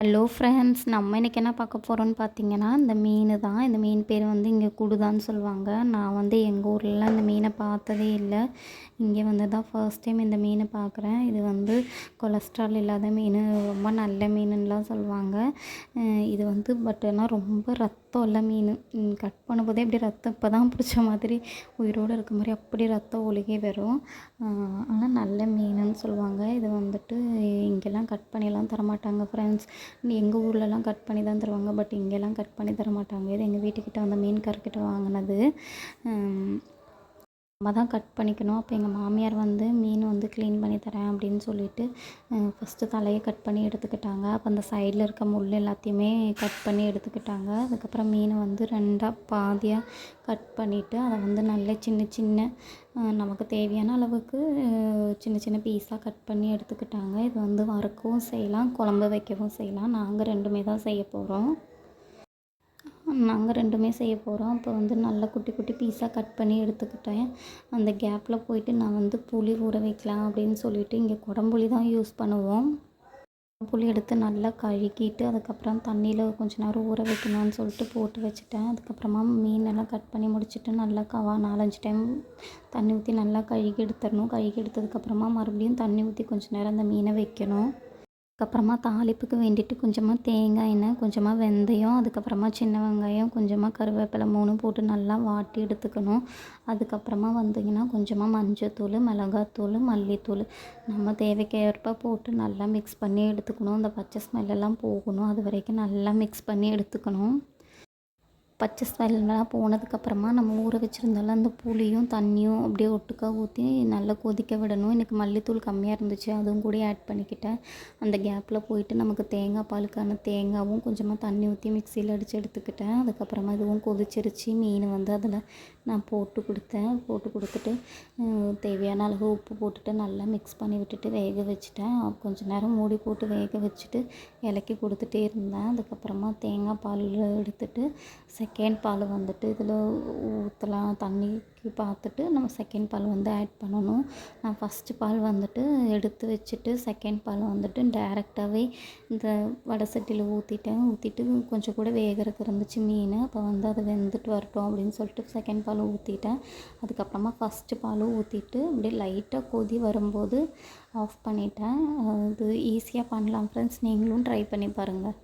Hello friends நம்ம இன்றைக்கி என்ன பார்க்க போகிறோன்னு பார்த்தீங்கன்னா இந்த மீன் தான். இந்த மீன் பேர் வந்து இங்கே குடுதான்னு சொல்லுவாங்க. நான் வந்து எங்கள் ஊர்லலாம் இந்த மீனை பார்த்ததே இல்லை. இங்கே வந்து தான் ஃபர்ஸ்ட் டைம் இந்த மீனை பார்க்குறேன். இது வந்து கொலஸ்ட்ரால் இல்லாத மீன் ரொம்ப நல்ல மீனுன்னெலாம் சொல்லுவாங்க. இது வந்து பட் ஆனால் ரொம்ப ரத்தம் உள்ள மீன். கட் பண்ணும்போதே அப்படி ரத்தம் இப்போ தான் பிடிச்ச மாதிரி உயிரோடு இருக்க மாதிரி அப்படி ரத்தம் ஒழுகி வரும். ஆனால் நல்ல மீனுன்னு சொல்லுவாங்க. இது வந்துட்டு இங்கெல்லாம் கட் பண்ணிலாம் தரமாட்டாங்க ஃப்ரெண்ட்ஸ் எங்கள் ஊர்லலாம் கட் பண்ணி தான் தருவாங்க பட் இங்கெல்லாம் கட் பண்ணி தர மாட்டாங்க இது எங்கள் வீட்டுக்கிட்ட வந்த மீன்காரர்கிட்ட வாங்கினது. நம்ம தான் கட் பண்ணிக்கணும். அப்போ எங்கள் மாமியார் வந்து மீன் வந்து க்ளீன் பண்ணி தரேன் அப்படின்னு சொல்லிட்டு ஃபஸ்ட்டு தலையை கட் பண்ணி எடுத்துக்கிட்டாங்க. அப்போ அந்த சைடில் இருக்க முள் எல்லாத்தையுமே கட் பண்ணி எடுத்துக்கிட்டாங்க. அதுக்கப்புறம் மீனை வந்து ரெண்டாக பாதியாக கட் பண்ணிவிட்டு அதை வந்து நல்ல சின்ன சின்ன நமக்கு தேவையான அளவுக்கு சின்ன சின்ன பீஸாக கட் பண்ணி எடுத்துக்கிட்டாங்க. இது வந்து வறுக்கவும் செய்யலாம் குழம்பு வைக்கவும் செய்யலாம். நாங்கள் ரெண்டுமே தான் செய்ய போகிறோம் நாங்கள் ரெண்டுமே செய்ய போகிறோம் அப்போ வந்து நல்லா குட்டி குட்டி பீஸாக கட் பண்ணி எடுத்துக்கிட்டேன். அந்த கேப்பில் போயிட்டு நான் வந்து புளி ஊற வைக்கலாம் அப்படின்னு சொல்லிட்டு இங்கே குடம்புளி தான் யூஸ் பண்ணுவோம். புளி எடுத்து நல்லா கழுகிட்டு அதுக்கப்புறம் தண்ணியில் கொஞ்ச நேரம் ஊற வைக்கணும்னு சொல்லிட்டு போட்டு வச்சுட்டேன். அதுக்கப்புறமா மீன் எல்லாம் கட் பண்ணி முடிச்சுட்டு நல்லா கவா நாலஞ்சு டைம் தண்ணி ஊற்றி நல்லா கழுகி எடுத்துடணும். கழுகி எடுத்ததுக்கப்புறமா மறுபடியும் தண்ணி ஊற்றி கொஞ்ச நேரம் அந்த மீனை வைக்கணும். அதுக்கப்புறமா தாளிப்புக்கு வேண்டிட்டு கொஞ்சமாக தேங்காய் எண்ணெய் கொஞ்சமாக வெந்தயம் அதுக்கப்புறமா சின்ன வெங்காயம் கொஞ்சமாக கருவேப்பிலை மூணு போட்டு நல்லா வாட்டி எடுத்துக்கணும். அதுக்கப்புறமா வந்தீங்கன்னா கொஞ்சமாக மஞ்சத்தூள் மிளகாத்தூள் மல்லித்தூள் நம்ம தேவைக்கேற்ப போட்டு நல்லா மிக்ஸ் பண்ணி எடுத்துக்கணும். அந்த பச்சை ஸ்மெல்லெல்லாம் போகணும். அது வரைக்கும் நல்லா மிக்ஸ் பண்ணி எடுத்துக்கணும். பச்சை ஸ்மெல்லாம் போனதுக்கப்புறமா நம்ம ஊற வச்சுருந்தால அந்த புளியும் தண்ணியும் அப்படியே ஒட்டுக்கா ஊற்றி நல்லா கொதிக்க விடணும். எனக்கு மல்லித்தூள் கம்மியாக இருந்துச்சு. அதுவும் கூட ஆட் பண்ணிக்கிட்டேன். அந்த கேப்பில் போயிட்டு நமக்கு தேங்காய் பாலுக்கான தேங்காவும் கொஞ்சமாக தண்ணி ஊற்றி மிக்சியில் அடித்து எடுத்துக்கிட்டேன். அதுக்கப்புறமா இதுவும் கொதிச்சிருச்சு. மீன் வந்து அதில் நான் போட்டு கொடுத்தேன். போட்டு கொடுத்துட்டு தேவையான அளவு உப்பு போட்டுட்டு நல்லா மிக்ஸ் பண்ணி விட்டுட்டு வேக வச்சுட்டேன். கொஞ்ச நேரம் மூடி போட்டு வேக வச்சுட்டு இலக்கி கொடுத்துட்டே இருந்தேன். அதுக்கப்புறமா தேங்காய் பால் எடுத்துட்டு செகண்ட் பால் வந்துட்டு இதில் ஊற்றலாம் தண்ணிக்கு பார்த்துட்டு நம்ம செகண்ட் பால் வந்து ஆட் பண்ணணும். நான் ஃபஸ்ட்டு பால் வந்துட்டு எடுத்து வச்சுட்டு செகண்ட் பால் வந்துட்டு டேரெக்டாகவே இந்த வடை சட்டியில் ஊற்றிட்டேன் ஊற்றிட்டு கொஞ்சம் கூட வேகிறதுக்கு இருந்துச்சு மீன். அப்போ வந்து அது வெந்துட்டு வரட்டும் அப்படின்னு சொல்லிட்டு செகண்ட் பால் ஊற்றிட்டேன் அதுக்கப்புறமா ஃபஸ்ட்டு பாலும் ஊற்றிட்டு அப்படியே லைட்டாக கொதி வரும்போது ஆஃப் பண்ணிட்டேன். இது ஈஸியாக பண்ணலாம் ஃப்ரெண்ட்ஸ் நீங்களும் ட்ரை பண்ணி பாருங்கள்